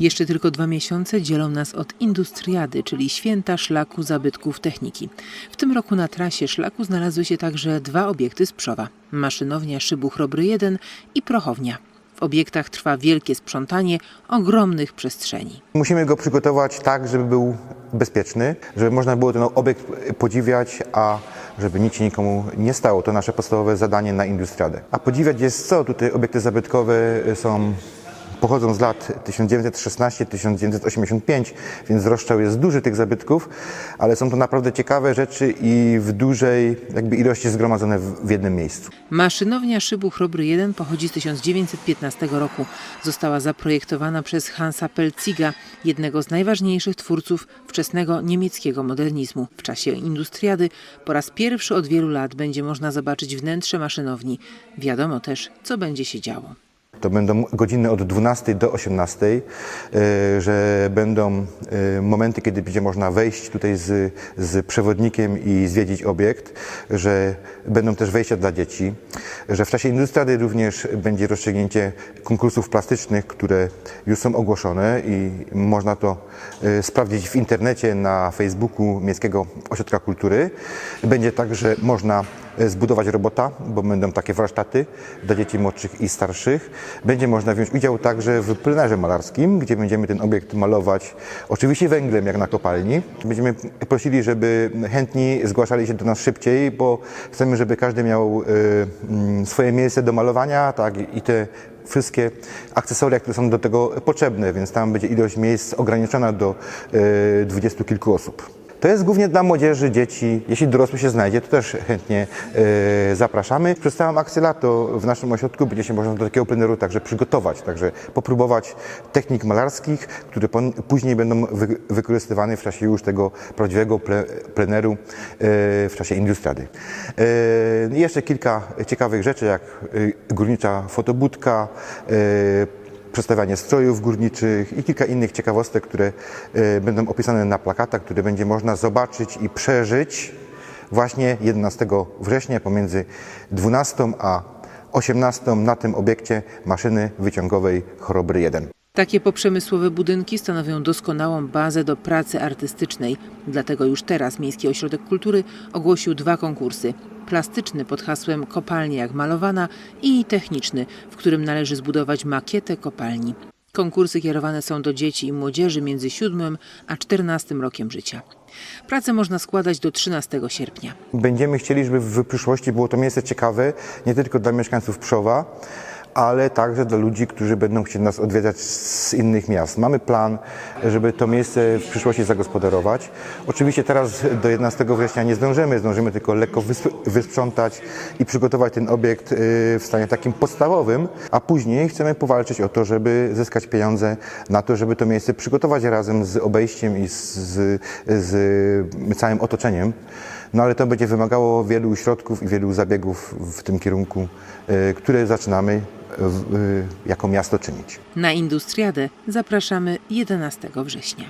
Jeszcze tylko dwa miesiące dzielą nas od Industriady, czyli święta szlaku zabytków techniki. W tym roku na trasie szlaku znalazły się także dwa obiekty z Przowa. Maszynownia Szybu Chrobry 1 i prochownia. W obiektach trwa wielkie sprzątanie ogromnych przestrzeni. Musimy go przygotować tak, żeby był bezpieczny, żeby można było ten obiekt podziwiać, a żeby nic się nikomu nie stało. To nasze podstawowe zadanie na Industriadę. A podziwiać jest co? Tutaj obiekty zabytkowe są pochodzą z lat 1916-1985, więc rozstrzał jest duży tych zabytków, ale są to naprawdę ciekawe rzeczy i w dużej jakby ilości zgromadzone w, w jednym miejscu. Maszynownia Szybu Chrobry 1 pochodzi z 1915 roku. Została zaprojektowana przez Hansa Pelziga, jednego z najważniejszych twórców wczesnego niemieckiego modernizmu. W czasie Industriady po raz pierwszy od wielu lat będzie można zobaczyć wnętrze maszynowni. Wiadomo też, co będzie się działo. To będą godziny od 12 do 18, y, że będą y, momenty, kiedy będzie można wejść tutaj z, z przewodnikiem i zwiedzić obiekt, że będą też wejścia dla dzieci, że w czasie Industriady również będzie rozstrzygnięcie konkursów plastycznych, które już są ogłoszone i można to y, sprawdzić w internecie na Facebooku Miejskiego Ośrodka Kultury. Będzie także można zbudować robota, bo będą takie warsztaty dla dzieci młodszych i starszych. Będzie można wziąć udział także w plenerze malarskim, gdzie będziemy ten obiekt malować, oczywiście węglem jak na kopalni. Będziemy prosili, żeby chętni zgłaszali się do nas szybciej, bo chcemy, żeby każdy miał y, mm, swoje miejsce do malowania, tak i te wszystkie akcesoria, które są do tego potrzebne, więc tam będzie ilość miejsc ograniczona do y, dwudziestu kilku osób. To jest głównie dla młodzieży, dzieci. Jeśli dorosły się znajdzie, to też chętnie e, zapraszamy. Przez całą akcję lato w naszym ośrodku będzie się można do takiego pleneru także przygotować, także popróbować technik malarskich, które później będą wy- wykorzystywane w czasie już tego prawdziwego ple- pleneru e, w czasie industriady. E, jeszcze kilka ciekawych rzeczy, jak e, górnicza fotobudka, e, przedstawianie strojów górniczych i kilka innych ciekawostek, które e, będą opisane na plakatach, które będzie można zobaczyć i przeżyć właśnie 11 września pomiędzy 12 a 18 na tym obiekcie maszyny wyciągowej Chorobry 1. Takie poprzemysłowe budynki stanowią doskonałą bazę do pracy artystycznej. Dlatego już teraz Miejski Ośrodek Kultury ogłosił dwa konkursy. Plastyczny pod hasłem Kopalnia jak malowana i techniczny, w którym należy zbudować makietę kopalni. Konkursy kierowane są do dzieci i młodzieży między 7 a 14 rokiem życia. Pracę można składać do 13 sierpnia. Będziemy chcieli, żeby w przyszłości było to miejsce ciekawe nie tylko dla mieszkańców Pszowa, ale także dla ludzi, którzy będą chcieli nas odwiedzać z innych miast. Mamy plan, żeby to miejsce w przyszłości zagospodarować. Oczywiście teraz do 11 września nie zdążymy, zdążymy tylko lekko wysp- wysprzątać i przygotować ten obiekt y, w stanie takim podstawowym, a później chcemy powalczyć o to, żeby zyskać pieniądze na to, żeby to miejsce przygotować razem z obejściem i z, z, z całym otoczeniem. No ale to będzie wymagało wielu środków i wielu zabiegów w tym kierunku, y, które zaczynamy jako miasto czynić. Na Industriadę zapraszamy 11 września.